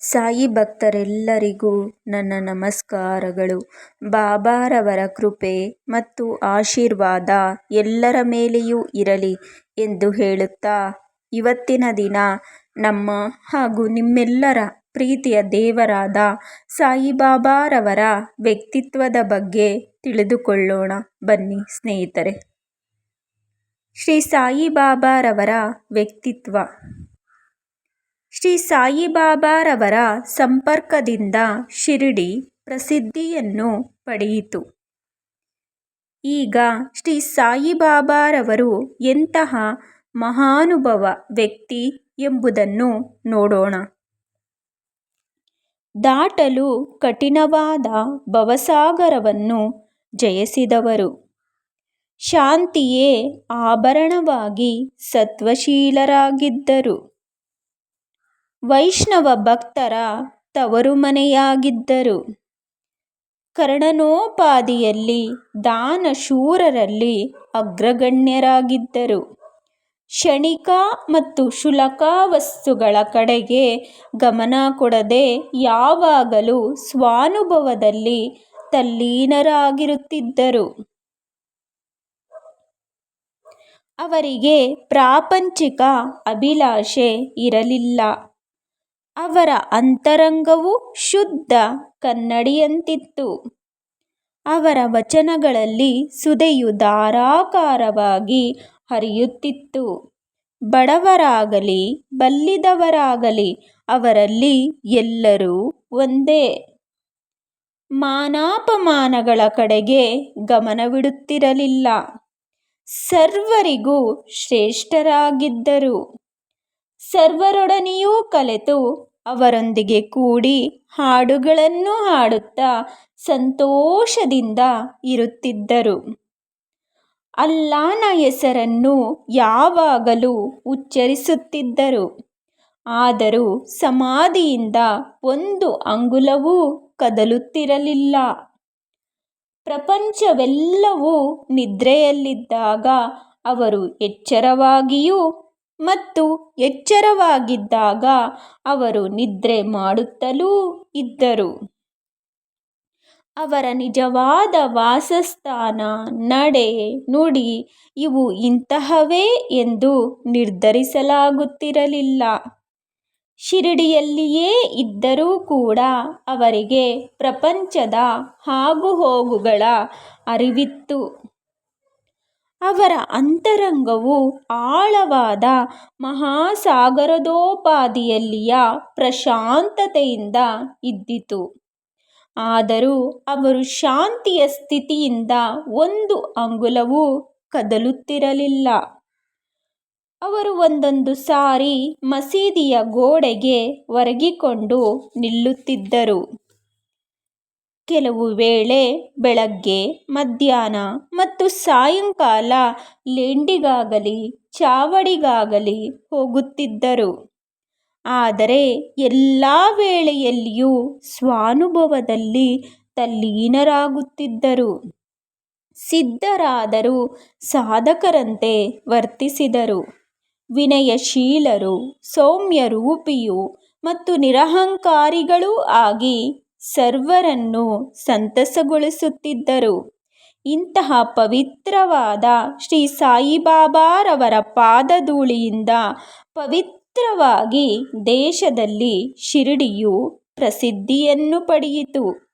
ಸಾಯಿ ಭಕ್ತರೆಲ್ಲರಿಗೂ ನನ್ನ ನಮಸ್ಕಾರಗಳು. ಬಾಬಾರವರ ಕೃಪೆ ಮತ್ತು ಆಶೀರ್ವಾದ ಎಲ್ಲರ ಮೇಲೆಯೂ ಇರಲಿ ಎಂದು ಹೇಳುತ್ತಾ ಇವತ್ತಿನ ದಿನ ನಮ್ಮ ಹಾಗೂ ನಿಮ್ಮೆಲ್ಲರ ಪ್ರೀತಿಯ ದೇವರಾದ ಸಾಯಿಬಾಬಾರವರ ವ್ಯಕ್ತಿತ್ವದ ಬಗ್ಗೆ ತಿಳಿದುಕೊಳ್ಳೋಣ. ಬನ್ನಿ ಸ್ನೇಹಿತರೆ. ಶ್ರೀ ಸಾಯಿಬಾಬಾರವರ ವ್ಯಕ್ತಿತ್ವ. ಶ್ರೀ ಸಾಯಿಬಾಬಾರವರ ಸಂಪರ್ಕದಿಂದ ಶಿರಡಿ ಪ್ರಸಿದ್ಧಿಯನ್ನು ಪಡೆಯಿತು. ಈಗ ಶ್ರೀ ಸಾಯಿಬಾಬಾರವರು ಎಂತಹ ಮಹಾನುಭವ ವ್ಯಕ್ತಿ ಎಂಬುದನ್ನು ನೋಡೋಣ. ದಾಟಲು ಕಠಿಣವಾದ ಭವಸಾಗರವನ್ನು ಜಯಿಸಿದವರು. ಶಾಂತಿಯೇ ಆಭರಣವಾಗಿ ಸತ್ವಶೀಲರಾಗಿದ್ದರು. ವೈಷ್ಣವ ಭಕ್ತರ ತವರುಮನೆಯಾಗಿದ್ದರು. ಕರ್ಣನೋಪಾದಿಯಲ್ಲಿ ದಾನಶೂರರಲ್ಲಿ ಅಗ್ರಗಣ್ಯರಾಗಿದ್ದರು. ಕ್ಷಣಿಕ ಮತ್ತು ಶುಲಕ ವಸ್ತುಗಳ ಕಡೆಗೆ ಗಮನ ಕೊಡದೆ ಯಾವಾಗಲೂ ಸ್ವಾನುಭವದಲ್ಲಿ ತಲ್ಲೀನರಾಗಿರುತ್ತಿದ್ದರು. ಅವರಿಗೆ ಪ್ರಾಪಂಚಿಕ ಅಭಿಲಾಷೆ ಇರಲಿಲ್ಲ. ಅವರ ಅಂತರಂಗವು ಶುದ್ಧ ಕನ್ನಡಿಯಂತಿತ್ತು. ಅವರ ವಚನಗಳಲ್ಲಿ ಸುದೆಯು ಧಾರಾಕಾರವಾಗಿ ಹರಿಯುತ್ತಿತ್ತು. ಬಡವರಾಗಲಿ, ಬಲ್ಲಿದವರಾಗಲಿ, ಅವರಲ್ಲಿ ಎಲ್ಲರೂ ಒಂದೇ. ಮಾನಾಪಮಾನಗಳ ಕಡೆಗೆ ಗಮನವಿಡುತ್ತಿರಲಿಲ್ಲ. ಸರ್ವರಿಗೂ ಶ್ರೇಷ್ಠರಾಗಿದ್ದರು. ಸರ್ವರೊಡನೆಯೂ ಕಲೆತು ಅವರೊಂದಿಗೆ ಕೂಡಿ ಹಾಡುಗಳನ್ನು ಹಾಡುತ್ತಾ ಸಂತೋಷದಿಂದ ಇರುತ್ತಿದ್ದರು. ಅಲ್ಲಾನ ಹೆಸರನ್ನು ಯಾವಾಗಲೂ ಉಚ್ಚರಿಸುತ್ತಿದ್ದರು. ಆದರೂ ಸಮಾಧಿಯಿಂದ ಒಂದು ಅಂಗುಲವೂ ಕದಲುತ್ತಿರಲಿಲ್ಲ. ಪ್ರಪಂಚವೆಲ್ಲವೂ ನಿದ್ರೆಯಲ್ಲಿದ್ದಾಗ ಅವರು ಎಚ್ಚರವಾಗಿಯೂ ಮತ್ತು ಎಚ್ಚರವಾಗಿದ್ದಾಗ ಅವರು ನಿದ್ರೆ ಮಾಡುತ್ತಲೂ ಇದ್ದರು. ಅವರ ನಿಜವಾದ ವಾಸಸ್ಥಾನ, ನಡೆ, ನುಡಿ ಇವು ಇಂತಹವೇ ಎಂದು ನಿರ್ಧರಿಸಲಾಗುತ್ತಿರಲಿಲ್ಲ. ಶಿರಡಿಯಲ್ಲಿಯೇ ಇದ್ದರೂ ಕೂಡ ಅವರಿಗೆ ಪ್ರಪಂಚದ ಆಗುಹೋಗುಗಳ ಅರಿವಿತ್ತು. ಅವರ ಅಂತರಂಗವು ಆಳವಾದ ಮಹಾಸಾಗರದೋಪಾದಿಯಲ್ಲಿಯ ಪ್ರಶಾಂತತೆಯಿಂದ ಇದ್ದಿತು. ಆದರೂ ಅವರು ಶಾಂತಿಯ ಸ್ಥಿತಿಯಿಂದ ಒಂದು ಅಂಗುಲವು ಕದಲುತ್ತಿರಲಿಲ್ಲ. ಅವರು ಒಂದೊಂದು ಸಾರಿ ಮಸೀದಿಯ ಗೋಡೆಗೆ ಒರಗಿಕೊಂಡು ನಿಲ್ಲುತ್ತಿದ್ದರು. ಕೆಲವು ವೇಳೆ ಬೆಳಗ್ಗೆ, ಮಧ್ಯಾಹ್ನ ಮತ್ತು ಸಾಯಂಕಾಲ ಲೆಂಡಿಗಾಗಲಿ, ಚಾವಡಿಗಾಗಲಿ ಹೋಗುತ್ತಿದ್ದರು. ಆದರೆ ಎಲ್ಲ ವೇಳೆಯಲ್ಲಿಯೂ ಸ್ವಾನುಭವದಲ್ಲಿ ತಲ್ಲೀನರಾಗುತ್ತಿದ್ದರು. ಸಿದ್ಧರಾದರೂ ಸಾಧಕರಂತೆ ವರ್ತಿಸಿದರು. ವಿನಯಶೀಲರೂ, ಸೌಮ್ಯರೂಪಿಯೂ ಮತ್ತು ನಿರಹಂಕಾರಿಗಳೂ ಆಗಿ ಸರ್ವರನ್ನೂ ಸಂತಸಗೊಳಿಸುತ್ತಿದ್ದರು. ಇಂತಹ ಪವಿತ್ರವಾದ ಶ್ರೀ ಸಾಯಿಬಾಬಾರವರ ಪಾದಧೂಳಿಯಿಂದ ಪವಿತ್ರವಾಗಿ ದೇಶದಲ್ಲಿ ಶಿರಡಿಯು ಪ್ರಸಿದ್ಧಿಯನ್ನು ಪಡೆಯಿತು.